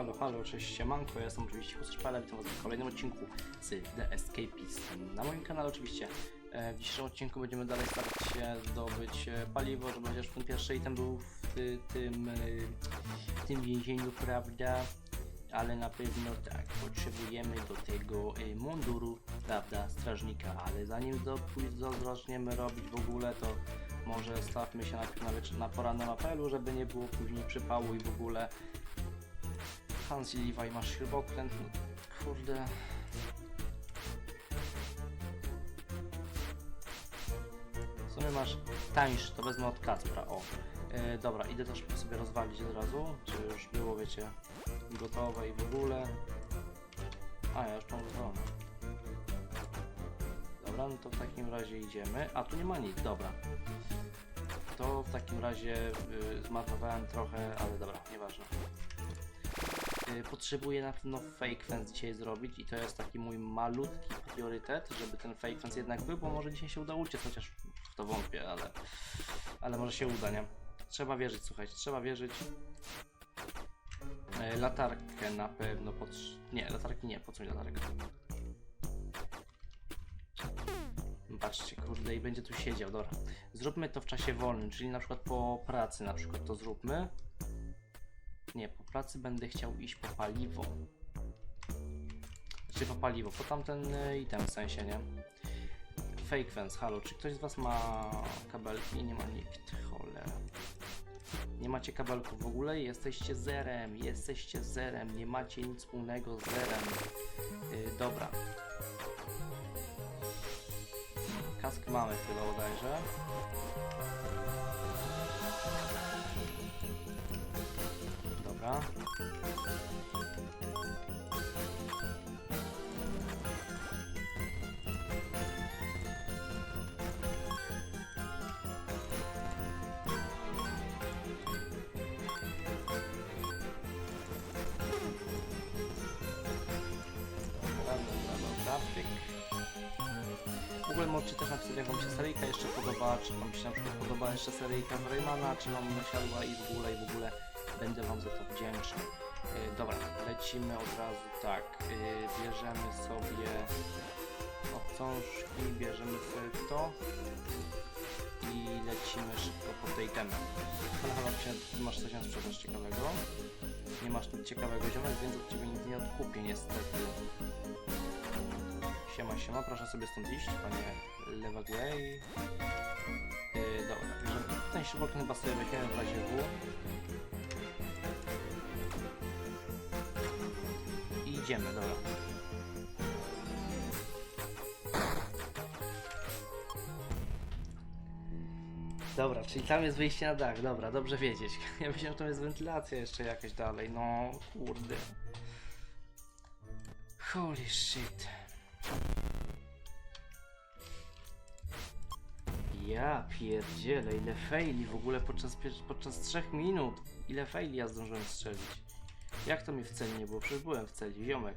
halo, halo, cześć, siemanko, ja jestem oczywiście Kustrzpala, witam was w kolejnym odcinku z The Escapist. Na moim kanale oczywiście e, w dzisiejszym odcinku będziemy dalej starać się zdobyć e, paliwo, żeby chociaż ten pierwszy item był w ty, tym, e, w tym więzieniu, prawda? Ale na pewno tak, potrzebujemy do tego munduru, prawda, strażnika, ale zanim to, to zaczniemy robić w ogóle, to może stawmy się najpierw na, na porannym apelu, żeby nie było później przypału i w ogóle Hans i Levi masz śrubokręt, no, kurde. W sumie masz tańszy, to wezmę od Kacpra, o. E, dobra, idę też sobie rozwalić od razu, czy już było, wiecie, gotowe i w ogóle. A, ja już rozwalone. Dobra, no to w takim razie idziemy. A, tu nie ma nic, dobra. To w takim razie y, zmarnowałem trochę, ale dobra, nieważne. Y, potrzebuję na pewno fake fence dzisiaj zrobić i to jest taki mój malutki priorytet, żeby ten fake fence jednak był, bo może dzisiaj się uda uciec, chociaż w to wątpię, ale, ale może się uda, nie? Trzeba wierzyć, słuchajcie, trzeba wierzyć. E, latarkę na pewno potrz... Nie, latarki nie, po co mi latarka? Patrzcie, kurde, i będzie tu siedział, dobra. Zróbmy to w czasie wolnym, czyli na przykład po pracy na przykład to zróbmy. Nie, po pracy będę chciał iść po paliwo. Czy po paliwo, po tamten y, item w sensie, nie? Fake fence, halo, czy ktoś z was ma kabelki? Nie ma nikt, cholera. Nie macie kabelków w ogóle? Jesteście zerem, jesteście zerem, nie macie nic wspólnego z zerem. Yy, dobra. Kask mamy chyba bodajże. Dobra. Pyk. W ogóle możecie też napisać jak wam się seryjka jeszcze podoba, czy wam się na przykład podoba jeszcze seryjka z Raymana, czy wam nasiadła i w ogóle, i w ogóle będę wam za to wdzięczny. E, dobra, lecimy od razu tak, e, bierzemy sobie obcążki, bierzemy sobie to i lecimy szybko po tej temie. Ale chyba ty masz coś na sprzedaż ciekawego. Nie masz nic ciekawego ziomek, więc od ciebie nic nie odkupię niestety. Siema, siema, proszę sobie stąd iść, panie Lewagway. Yy, dobra, bierzemy. Ten śrubokręt chyba sobie weźmiemy w razie W. dobra. Dobra, czyli tam jest wyjście na dach, dobra, dobrze wiedzieć. Ja myślałem, że tam jest wentylacja jeszcze jakaś dalej, no kurde. Holy shit. Ja pierdzielę, ile faili w ogóle podczas, podczas 3 minut. Ile faili ja zdążyłem strzelić. Jak to mi w celi nie było? Przecież byłem w celi, ziomek.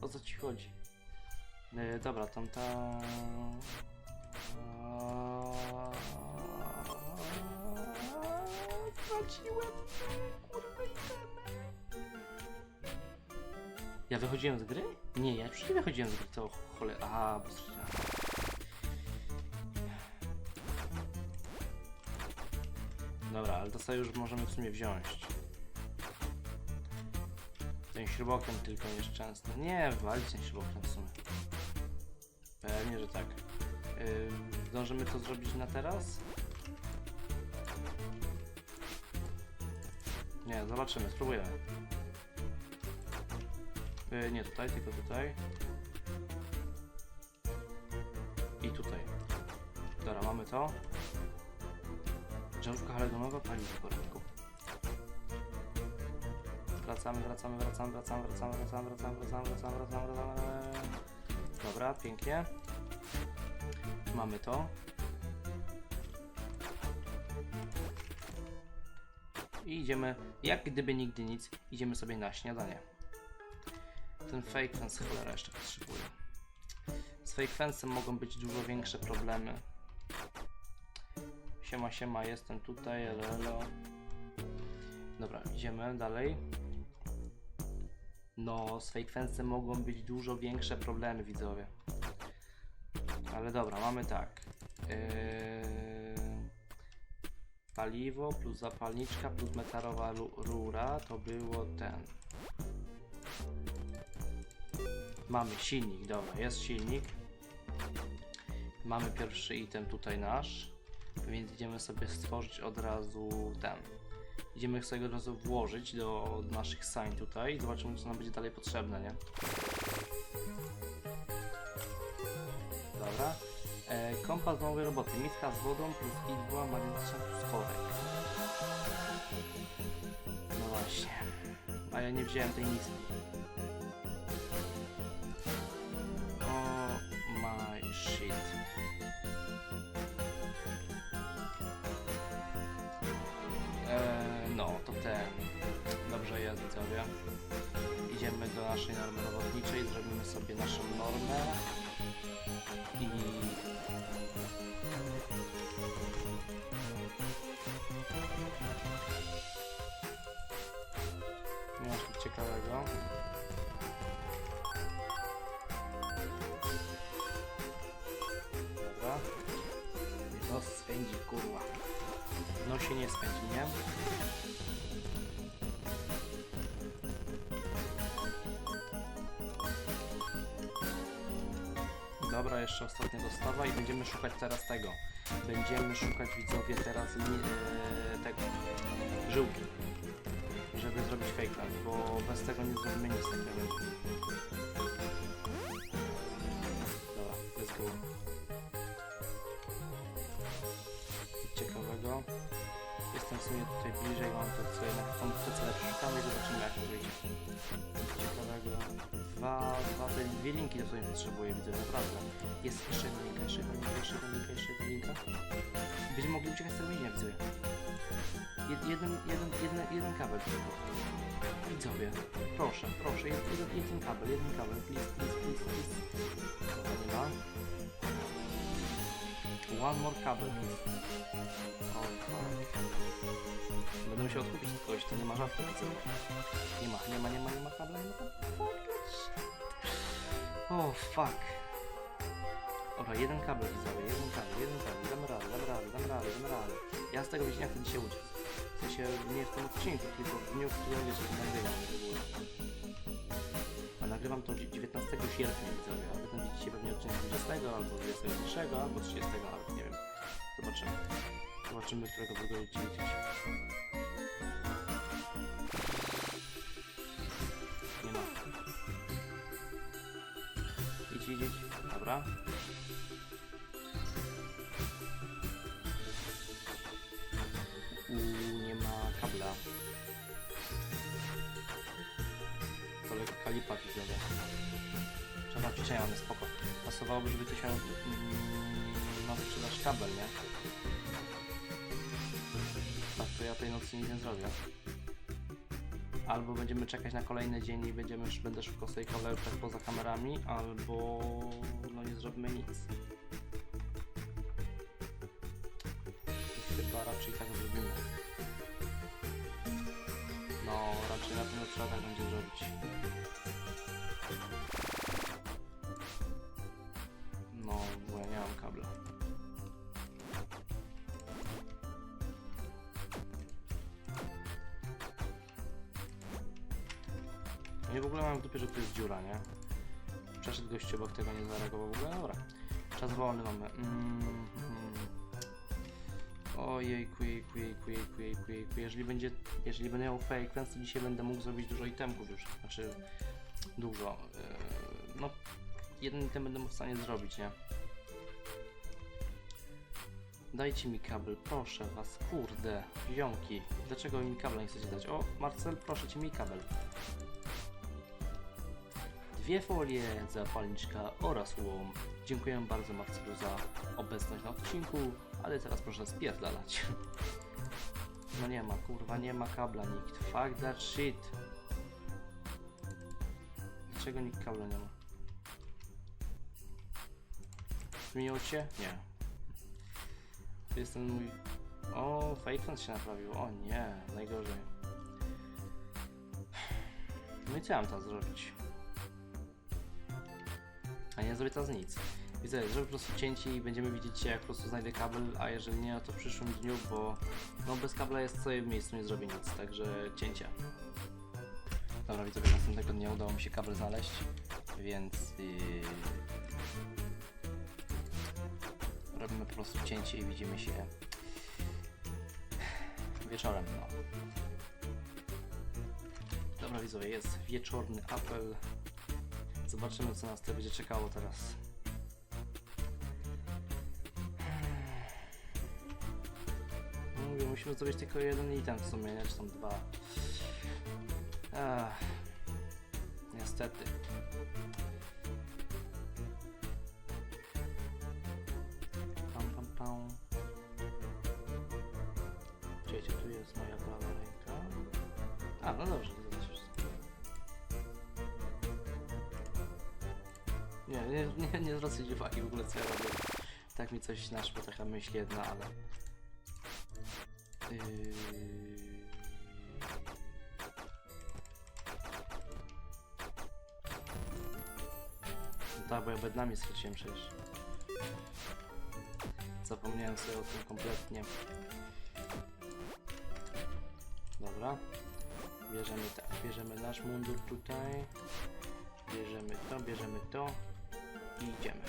O co ci chodzi? E, dobra, tam ta... Straciłem kurwa itemy. Ja wychodziłem z gry? Nie, ja już nie wychodziłem z gry, to cholera... A, bo. Dobra, ale to sobie już możemy w sumie wziąć. Ten śrubokręt tylko nieszczęsny. Nie, walić ten śrubokręt w sumie. Pewnie, że tak. Yy, zdążymy to zrobić na teraz? Nie, zobaczymy, spróbujemy. Yy, nie tutaj, tylko tutaj. I tutaj. Dobra, mamy to. Żarówka halogenowa pali w porządku. Wracamy, wracamy, wracamy, wracamy, wracamy, wracamy, wracamy, wracamy, wracamy, wracamy, wracamy. Dobra, pięknie. Mamy to. I idziemy, jak gdyby nigdy nic, idziemy sobie na śniadanie. Ten fake fence cholera jeszcze potrzebuję. Z fake fence'em mogą być dużo większe problemy. Siema, siema, jestem tutaj, elo, elo. Dobra, idziemy dalej. No, z fake fansem mogą być dużo większe problemy, widzowie. Ale dobra, mamy tak. Yy... Paliwo plus zapalniczka plus metalowa rura to było ten. Mamy silnik, dobra, jest silnik. Mamy pierwszy item tutaj nasz, więc idziemy sobie stworzyć od razu ten. Idziemy sobie od razu włożyć do naszych sign tutaj i zobaczymy co nam będzie dalej potrzebne, nie? Dobra. E, kompas nowej roboty. Miska z wodą plus igła magiczna plus korek. No właśnie. A ja nie wziąłem tej miski. Ten. Dobrze jest, widzowie. Idziemy do naszej normy robotniczej, zrobimy sobie naszą normę. I... Nie masz nic ciekawego. Dobra. No spędzi, kurwa. No się nie spędzi, nie? Dobra, jeszcze ostatnia dostawa i będziemy szukać teraz tego. Będziemy szukać widzowie teraz tego. Żyłki. Żeby zrobić fake bo bez tego nie zrobimy nic takiego. Sumie tutaj bliżej, mam to co jednak tą cele przeszukamy i zobaczymy jak wyjdzie. Ciekawego. Dwa, dwa, te dwie linki dosłownie potrzebuję, widzę, naprawdę. Jest jeszcze jedna linka, jeszcze jedna linka, jeszcze jedna linka, jeszcze jedna linka. Będziemy mogli uciekać z więzienia, widzowie. Jed, jeden, jeden, jeden, jeden kabel tylko. Widzowie, proszę, proszę, jed, jeden, jeden kabel, jeden kabel, please, please, please, please. Dobra, nie ma. One more kabel. O, fuck. Będę musiał odkupić kogoś, to nie ma żartu, widzowie. Nie ma, nie ma, nie ma, nie ma kabla, nie ma kabla. O, fuck. Dobra, jeden kabel widzowie, jeden kabel, jeden kabel, damy radę, damy radę, damy radę, damy radę. Ja z tego więzienia chcę dzisiaj uciec. W sensie nie w tym odcinku, tylko w dniu, w którym to nagrywam. A nagrywam to 19 sierpnia widzowie, widzicie pewnie odcinek 20 albo 21 albo 30 nawet, nie wiem. Zobaczymy. Zobaczymy, którego wy go widzicie. Nie ma. Idź, idź, idź. Dobra. Uuu, nie ma kabla. To lekka lipa widzowie. Trzeba ćwiczenia mamy spoko. Pasowałoby, żeby tu się mm, no, sprzedaż kabel, nie? Tak to ja tej nocy nic nie zrobię. Albo będziemy czekać na kolejny dzień i będziemy, będę szukał sobie kabelów tak poza kamerami, albo no nie zrobimy nic. Chyba raczej tak zrobimy. No, raczej na pewno trzeba tak będzie zrobić. Nie mam kabla. No i w ogóle mam w dupie, że tu jest dziura, nie? Przeszedł gościu obok tego, nie zareagował w ogóle, dobra. Czas wolny mamy. Mm, mm. Ojejku, jejku, jejku, jejku, jejku, jejku. Jeżeli będzie, jeżeli będę miał fake to dzisiaj będę mógł zrobić dużo itemków już. Znaczy, dużo. Yy, no, jeden item będę w stanie zrobić, nie? Dajcie mi kabel, proszę was, kurde, ziomki. Dlaczego mi kabla nie chcecie dać? O, Marcel, proszę cię mi kabel. Dwie folie, zapalniczka oraz łom. Dziękuję bardzo Marcelu za obecność na odcinku, ale teraz proszę spierdalać. No nie ma, kurwa, nie ma kabla nikt. Fuck that shit. Dlaczego nikt kabla nie ma? Zmieniło cię? Nie. To jest ten mój... O, fan się naprawił. O nie, najgorzej. No i co ja mam zrobić? A nie zrobię teraz nic. Widzę, zrobię po prostu cięcie i będziemy widzieć jak po prostu znajdę kabel, a jeżeli nie, to w przyszłym dniu, bo no bez kabla jest sobie w miejscu, nie zrobię nic, także cięcie. Dobra, widzowie, następnego dnia udało mi się kabel znaleźć, więc yy... po prostu cięcie i widzimy się wieczorem, no. Dobra widzowie, jest wieczorny apel. Zobaczymy co nas tutaj będzie czekało teraz. No Mówię, musimy zrobić tylko jeden item w sumie, nie? Czy tam dwa. Ach, niestety. Nie, nie, nie, nie zwracajcie uwagi w ogóle co ja robię. Tak mi coś naszło, taka myśl jedna, ale... Yy... No tak, bo ja bednami straciłem przecież. Zapomniałem sobie o tym kompletnie. Dobra. Bierzemy tak, bierzemy nasz mundur tutaj. Bierzemy to, bierzemy to i idziemy.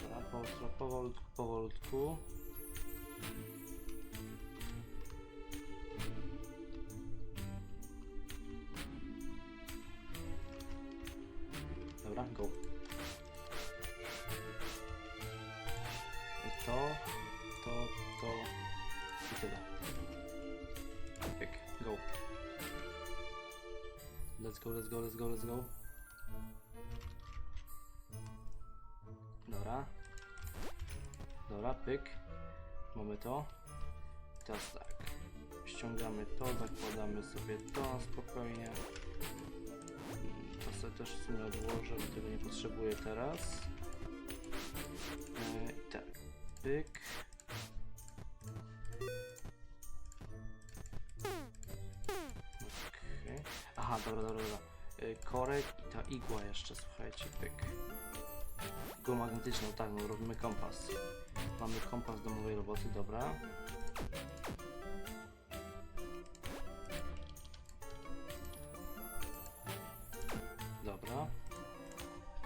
Dobra, powolutku, powolutku, powolutku. Dobra, go. I to, to, to i tyle. Pyk, go. Let's go, let's go, let's go, let's go. Pyk. Mamy to. Teraz tak. Ściągamy to, zakładamy sobie to spokojnie. To sobie też w sumie odłożę, bo tego nie potrzebuję teraz. I tak. Pyk. Okej. Aha, dobra, dobra, dobra. Y, Korek i ta igła jeszcze, słuchajcie, pyk. Igłę magnetyczną, tak, no robimy kompas. Mamy kompas domowej roboty, dobra. Dobra.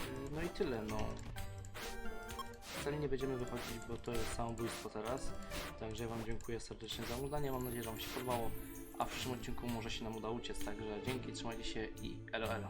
Y, No i tyle, no. Wcale nie będziemy wychodzić, bo to jest samobójstwo teraz. Także Wam dziękuję serdecznie za oglądanie. Mam nadzieję, że Wam się podobało. A w przyszłym odcinku może się nam uda uciec. Także dzięki, trzymajcie się i elo elo.